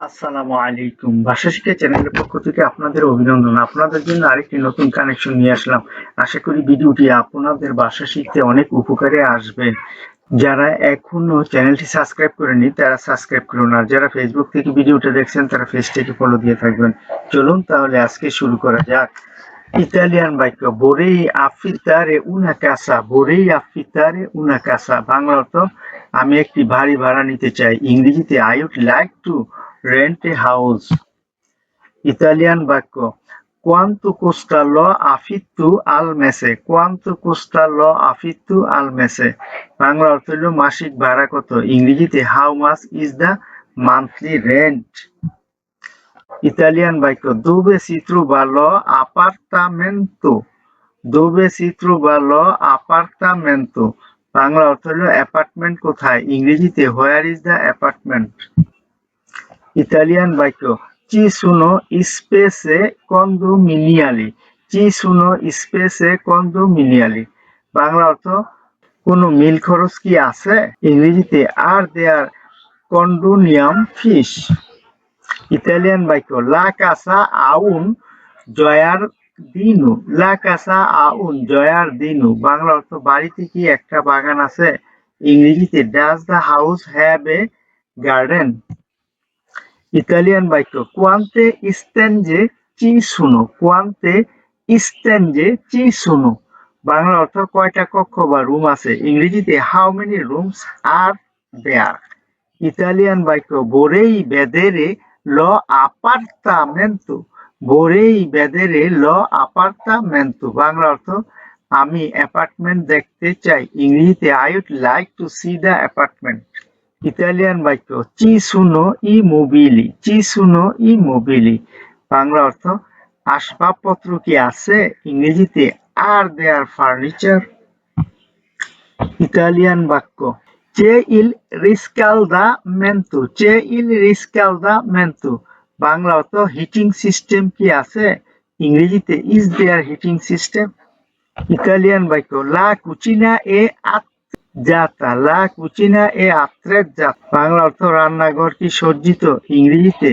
আসসালামু আলাইকুম। ভাষা শিক্ষা চ্যানেলের পক্ষ থেকে আপনাদের অভিনন্দন। আপনাদের জন্য আরেকটি নতুন কানেকশন নিয়ে আসলাম। আশা করি ভিডিওটি আপনাদের ভাষা শিখতে অনেক উপকারে আসবে। যারা এখনও চ্যানেলটি সাবস্ক্রাইব করেনি তারা সাবস্ক্রাইব করুন। আর যারা ফেসবুক থেকে ভিডিওটা দেখছেন, তারা পেজটিকে ফলো দিয়ে থাকবেন। চলুন তাহলে আজকে শুরু করা যাক। ইতালিয়ান বাক্য বোরেই আফিতারে উনা কাসা বোরেই আফিতারে উনা কাসা বাংলা অর্থ, আমি একটি ভারী ভাড়া নিতে চাই। ইংরেজিতে I would like to rent a house. Italian বাক্য কোয়ান্তো কোস্টা ল আফিত্তু আল মেসে কোয়ান্তো কোস্টা ল আফিত্তু আল মেসে বাংলা অর্থ হল মাসিক ভাড়া কত? ইংরেজিতে how much is the monthly rent Italian বাক্য দোবে সিত্রু বালো আপার্টামেন্তো দোবে সিত্রু বালো আপার্টামেন্তো বাংলা অর্থ হলো অ্যাপার্টমেন্ট কোথায়? ইংরেজিতে where is the apartment Italian বাক্য। চি সুনো স্পেসে কন্ডোমিনিয়ালি চি সুনো স্পেসে কন্ডোমিনিয়ালি বাংলা অর্থ, কোনো মিল খরচ কি আছে? ইংরেজিতে are there condominium fish Italian বাক্য লা কাসা আউন জয়ার দিনু লা কাসা আউন জয়ার দিনু বাংলা অর্থ, বাড়িতে কি একটা বাগান আছে? ইংরেজিতে does the house have a garden Italian বাক্য কোয়ান্তে ইস্তেঞ্জে চি শুনো কোয়ান্তে ইস্তেঞ্জে চি শুনো বাংলা অর্থ কয়টা কক্ষ বা রুম আছে? ইংরেজিতে how many rooms are there Italian বাক্য বোরেই বেদেরে ল আপার্তামেন্তো বোরেই বেদেরে ল আপার্তামেন্তো বাংলা অর্থ, আমি অ্যাপার্টমেন্ট দেখতে চাই। ইংরেজিতে I would like to see the apartment Italian বাক্য চি সুনো ই মোবিলি চি সুনো ই মোবিলি বাংলা অর্থ, আসবাবপত্র কি আছে? ইংরেজিতে আর দেয়ার ফার্নিচার ইতালিয়ান বাক্য চে ইল রিস্কালদা মেন্টু চে ইল রিস্কালদা মেন্টু বাংলা অর্থ হিটিং সিস্টেম কি আছে? ইংরেজিতে is there heating system Italian বাক্য লা কুচিনা এ আত যাতা লা কুচিনা এ আত্রের জাত বাংলা অর্থ রান্নাঘর কি সজ্জিত? ইংরেজিতে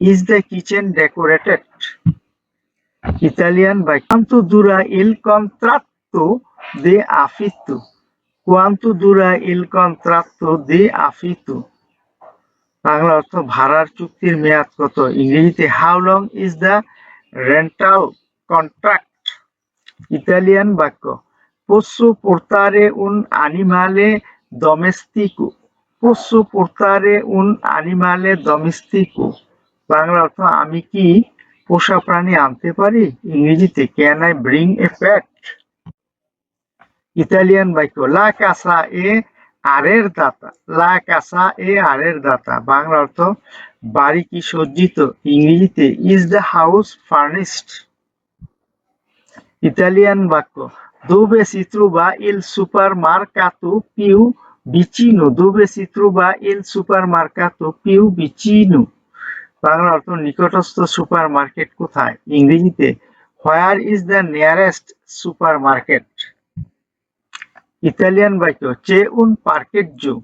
is the kitchen decorated Italian বাক্য, quanto dura il contratto de affitto? Quanto dura il contratto de affitto? Bangla অর্থ, ভাড়ার চুক্তির মেয়াদ কত? ইংরেজিতে how long is the rental contract Italian বাক্য posso portare un animale domestico posso portare un animale domestico Bangla অর্থ আমি কি পোষা প্রাণী আনতে পারি? ইংরেজিতে can I bring a pet Italian বাক্য লা কাসা এ আরের দাতা লা কাসা এ আরের দাতা বাংলা অর্থ, বাড়ি কি সজ্জিত? ইংরেজিতে is the house furnished Italian বাক্য dove si trova il supermercato più vicino dove si trova il supermercato più vicino Bangla অর্থ নিকটস্থ সুপার মার্কেট কোথায়? ইংরেজিতে, where is the nearest supermarket Italian বাক্য, চে উন পার্কেজ্জো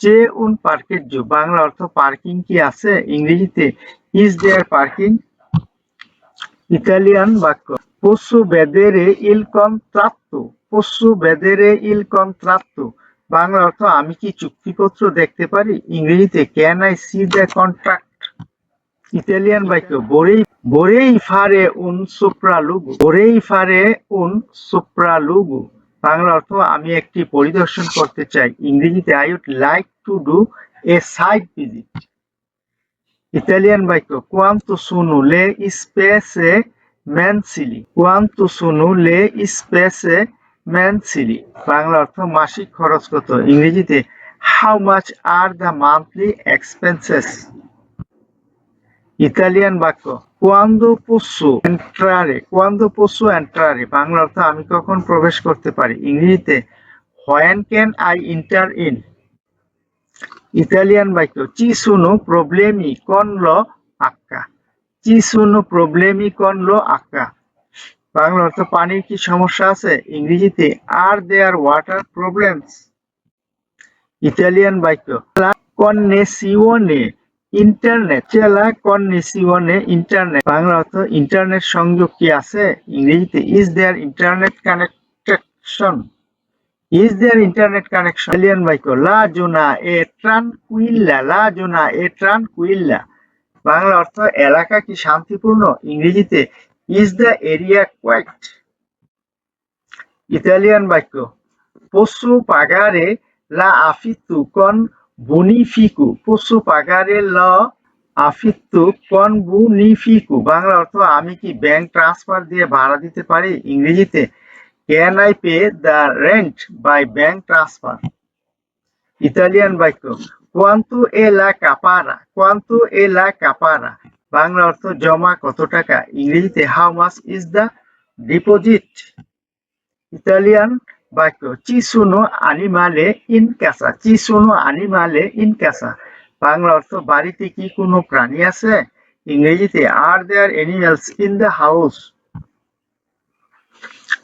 চে উন পার্কেজ্জো বাংলা অর্থ পার্কিং কি আছে? ইংরেজিতে, ইজ দেয়ার পার্কিং? ইতালিয়ান বাক্য। Vedere il contratto posso vedere il contratto Bangla অর্থ আমি কি চুক্তিপত্র দেখতে পারি? ইংরেজিতে can I see the contract Italian বাক্য, বোরেই বোরেই ফারে উন সোপ্রালুগু বোরেই ফারে উন সোপ্রালুগু। বাংলা অর্থ আমি একটি পরিদর্শন করতে চাই। ইংরেজিতে I would like to do a site visit Italian বাক্য কোয়ান্তো সুনু লে স্পেসে মেনসিলি কোয়ান্তো সুনু লে স্পেসে মেনসিলি বাংলা অর্থ মাসিক খরচ কত? ইংরেজিতে how much are the monthly expenses Italian বাক্য কোয়ান্দো পোসো এন্ট্রারে কোয়ান্দো পোসো এন্ট্রারে বাংলা অর্থ আমি কখন প্রবেশ করতে পারি? ইংরেজিতে when can I enter in Italian বাক্য চি সুনো প্রবলেমি ল আক্কা চি সুনো প্রবলেমি কন ল আক্কা বাংলা অর্থ পানির কি সমস্যা আছে? ইংরেজিতে are there water problems Italian বাক্য। কন্নেসিওনে ইন্টারনেট চেলা কন্ডিশনে ইন্টারনেট বাংলা অর্থ ইন্টারনেট সংযোগ কি আছে? ইংরেজিতে is there internet connection is there internet connection Italian বাক্য লা জোনা এ ট্রানকুইল্লা লা জোনা এ ট্রানকুইল্লা বাংলা অর্থ এলাকা কি শান্তিপূর্ণ? ইংরেজিতে is the area quiet Italian বাক্য, posso pagare la affitto con bonifico? পশু পাগারে la affitto কন বুনিফিকু বাংলা অর্থ, আমি কি ব্যাংক ট্রান্সফার দিয়ে ভাড়া দিতে পারি? ইংরেজিতে can I pay the rent by bank transfer Italian বাক্য কোয়ান্তো এ লা কাপারা কোয়ান্তু এ লা কাপারা বাংলা অর্থ জমা কত টাকা? ইংরেজিতে how much is the deposit Italian বাক্য, চি সুনো আনিমালে ইন ক্যাসা চি সুনো আনিমালে ইন ক্যাসা বাংলা অর্থ, বাড়িতে কি কোনো প্রাণী আছে? ইংরেজিতে are there animals in the house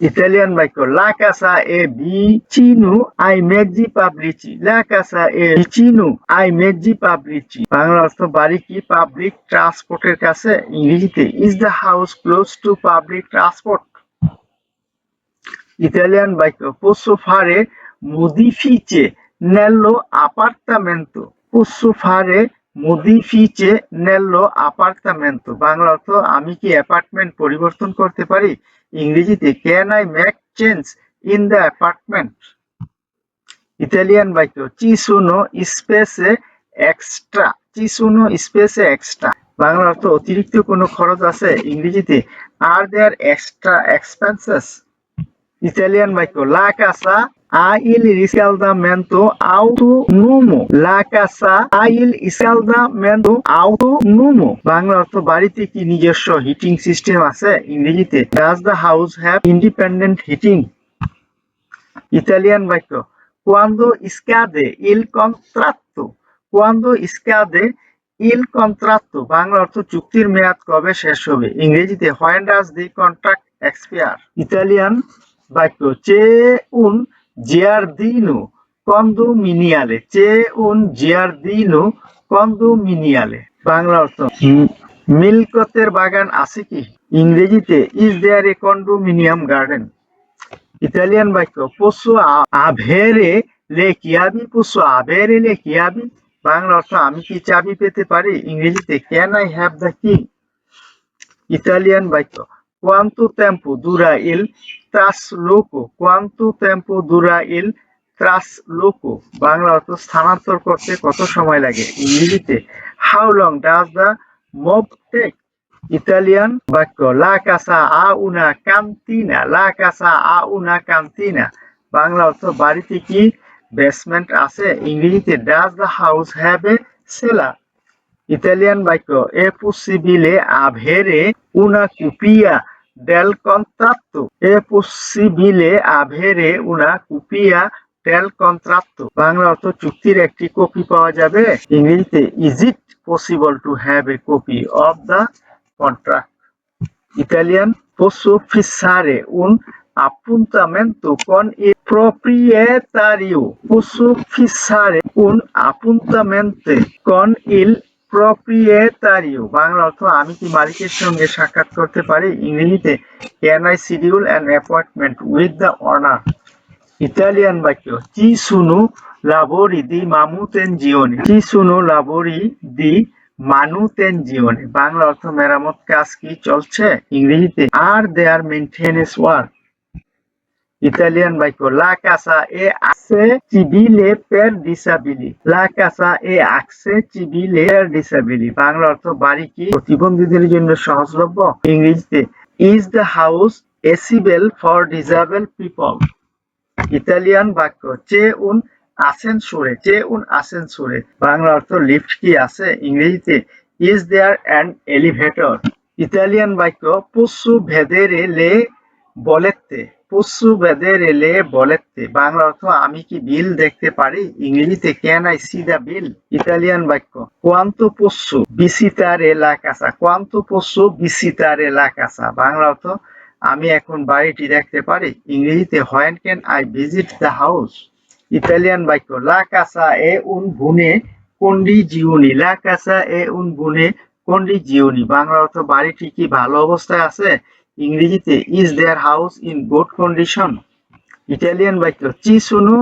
Italian বাক্য লা কাসা এ ভিচিনু আই মেজি পাবলিচি লা কাসা এ ভিচিনু আই মেজি বাংলা অর্থ বাড়ি কি পাবলিক ট্রান্সপোর্টের কাছে ইংরেজিতে is the house close to public transport Italian বাক্য posso fare modifiche nello appartamento? Posso fare modifiche nello appartamento Bangla অর্থ, আমি কি অ্যাপার্টমেন্ট পরিবর্তন করতে পারি? ইংরেজিতে can I make change in the apartment Italian বাক্য চি সুনো স্পেসে এক্সট্রা চি সুনো স্পেসে এক্সট্রা বাংলা অর্থ, অতিরিক্ত কোনো খরচ আছে? ইংরেজিতে are there extra expenses Italian বাক্য La casa আইল রিসেল দা মেন্টো আউটো নুমো লা কাসা আইল ইসেল দা মেন্টো আউটো নুমো বাংলা অর্থ বাড়িতে কি নিজস্ব হিটিং সিস্টেম আছে? ইংরেজিতে does the house have independent heating Italian বাক্য কোয়ান্দো ইসকাদে ইল কন্ট্রাত্তো কোয়ান্দো ইসকাদে ইল কন্ট্রাত্তো বাংলা অর্থ চুক্তির মেয়াদ কবে শেষ হবে? ইংরেজিতে when does the contract expire Italian বাক্য চে উন জিয়ারদিনো কন্দোমিনিয়ালে চে উন জিয়ারদিনো কন্দোমিনিয়ালে, বাংলা অর্থ। মিলকতের বাগান আছে কি? ইংরেজিতে is there a condominium garden Italian বাক্য, পশু আভেরে লে কিয়াবি পশু আভেরে লে কিয়াবি বাংলা অর্থ, আমি কি চাবি পেতে পারি? ইংরেজিতে can I have the key Italian বাক্য কোয়ান্তু টেম্পু দুরা ইল ত্রাস লোকো কোয়ান্তু টেম্পু দুরা ইল ত্রাস লোকো বাংলা অর্থ স্থানান্তর করতে কত সময় লাগে? ইংরেজিতে how long does the move take Italian বাক্য, লা কাসা আ উনা কান্তিনা লা কাসা আ উনা কান্তিনা বাংলা অর্থ, বাড়িতে কি বেসমেন্ট আছে? ইংরেজিতে does the house have a cellar Italian বাক্য এ পুসিবিলে আভেরে উনা কুপিয়া del contratto è possibile avere una copia del contratto Bangla অর্থ চুক্তির একটি কপি পাওয়া যাবে ইংরেজিতে is it possible to have a copy of the contract Italian posso fissare un appuntamento con il proprietario posso fissare un appuntamento con il প্রপ্রিয়েটারিও Bangla অর্থ, আমি কি মালিকের সঙ্গে সাক্ষাৎ করতে পারি? ইংরেজিতে can I schedule an appointment with the owner Italian বাক্য চি সুনু লাবোরি দি মামুতেন জিওনে চি সুনু লাবোরি দি মানুতেন জিওনে বাংলা অর্থ, মেরামত কাজ কি চলছে? ইংরেজিতে আর দেয়ার মেনটেনেন্স ওয়ার্ক লা কাসা এ আছে চিবিলে পের ডিসাবিলি লা কাসা এ আকসে চিবিলে পের ডিসাবিলি বাংলা অর্থ বাড়ি কি, প্রতিবন্ধীদের জন্য সহজলভ্য, ইংরেজিতে is the house accessible for disable people Italian বাক্য চে উন আসেনসোরে, চে উন আসেনসোরে, বাংলা অর্থ লিফট কি আছে, ইংরেজিতে is there an elevator Italian বাক্য পুসু ভেদেরে লে বলেতে পুসু ভেদেরে লে বলেতে, বাংলা অর্থ আমি কি বিল দেখতে পারি? ইংরেজিতে can I see the bill Italian বাক্য কোয়ান্তো পশু বিসিতারে লা কাসা কোয়ান্তো পশু বিসিতারে লা কাসা বাংলা অর্থ, আমি এখন বাড়িটি দেখতে পারি। ইংরেজিতে when can I visit the house Italian বাক্য, লা কাসা এ উন ভুনে কন্ডিজিউনি লা কাসা এ উন বুনে কন্ডিজিউনি বাংলা অর্থ, বাড়িটি কি ভালো অবস্থায় আছে? ইংরেজিতে is there house in good condition Italian বাক্য, চি সুনু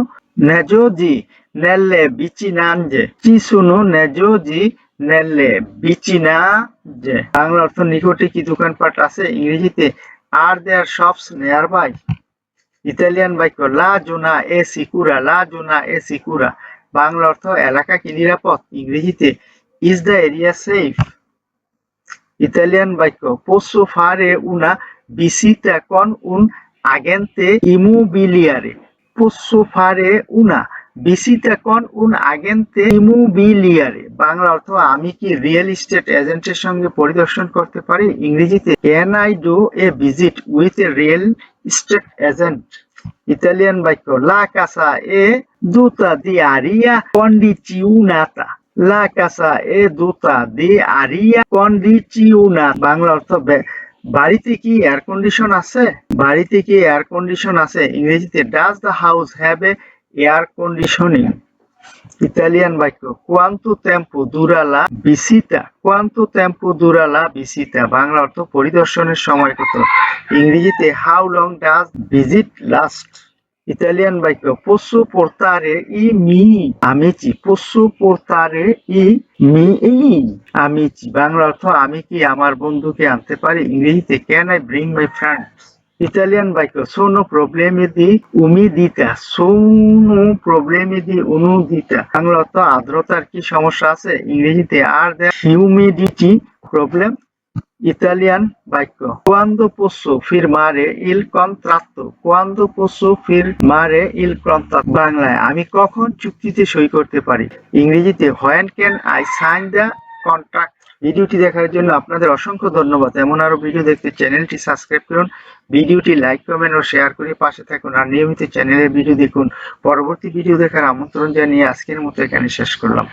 নেজোজি নেল্লে বিচিনানজে চি সুনু নেজোজি নেল্লে বিচিনানজে বাংলা অর্থ নিকটে কি দোকানপাট আছে? ইংরেজিতে are there shops nearby Italian বাক্য লা জোনা এ সিকুরা লা জোনা এ সিকুরা বাংলা অর্থ, এলাকা কি নিরাপদ? ইংরেজিতে is the area safe Italian বাক্য পোসো ফারে উনা visita con un agente immobiliare? Posso fare una visita con un agente immobiliare? Bangla অর্থ, আমি কি রিয়েল এস্টেট এজেন্টের সঙ্গে পরিদর্শন করতে পারি? ইংরেজিতে can I do a visit with a real estate agent Italian বাক্য লা কাসা এ দুতা দি আরিয়া কন্ডিচিউনাতা লা কাসা এ দুতা দি আরিয়া কন্ডিচিউনা। বাংলা অর্থ বাড়িতে কি এয়ার কন্ডিশন আছে? বাড়িতে কি এয়ার কন্ডিশন আছে? ইংরেজিতে does the house have a air conditioning Italian বাক্য কোয়ান্তো টেম্পো দুরালা বিসিতা কোয়ান্তো টেম্পো দুরালা বিসিতা বাংলা অর্থ, পরিদর্শনের সময় কত? ইংরেজিতে how long does visit last Italian পোসো পোর্তারে ই মি আমিচি পোসো পোর্তারে ই মি ই আমিচি বাংলা অর্থ, আমি কি আমার বন্ধুকে আনতে পারি? ইংরেজিতে can I bring my friends Italian বাক্য, সোনো প্রবলেমে দি উমিদিতা সোনো প্রবলেমে দি অনুদিতা বাংলা অর্থ, আর্দ্রতার কি সমস্যা আছে? ইংরেজিতে, are the humidity problem Italian বাক্য। কোয়ান্দো পোসো ফিরমারে ইল কন্ট্রাত্তো কোয়ান্দো পোসো ফিরমারে ইল কন্ট্রাত্তো বাংলায়, আমি কখন চুক্তিতে সই করতে পারি? ইংরেজিতে when can I sign the contract ভিডিওটি দেখার জন্য আপনাদের অসংখ্য ধন্যবাদ। এমন আরও ভিডিও দেখতে চ্যানেলটি সাবস্ক্রাইব করুন। ভিডিওটি লাইক, কমেন্ট ও শেয়ার করে পাশে থাকুন। আর নিয়মিত চ্যানেলের ভিডিও দেখুন। পরবর্তী ভিডিও দেখার আমন্ত্রণ জানিয়ে আজকের মতো এখানে শেষ করলাম।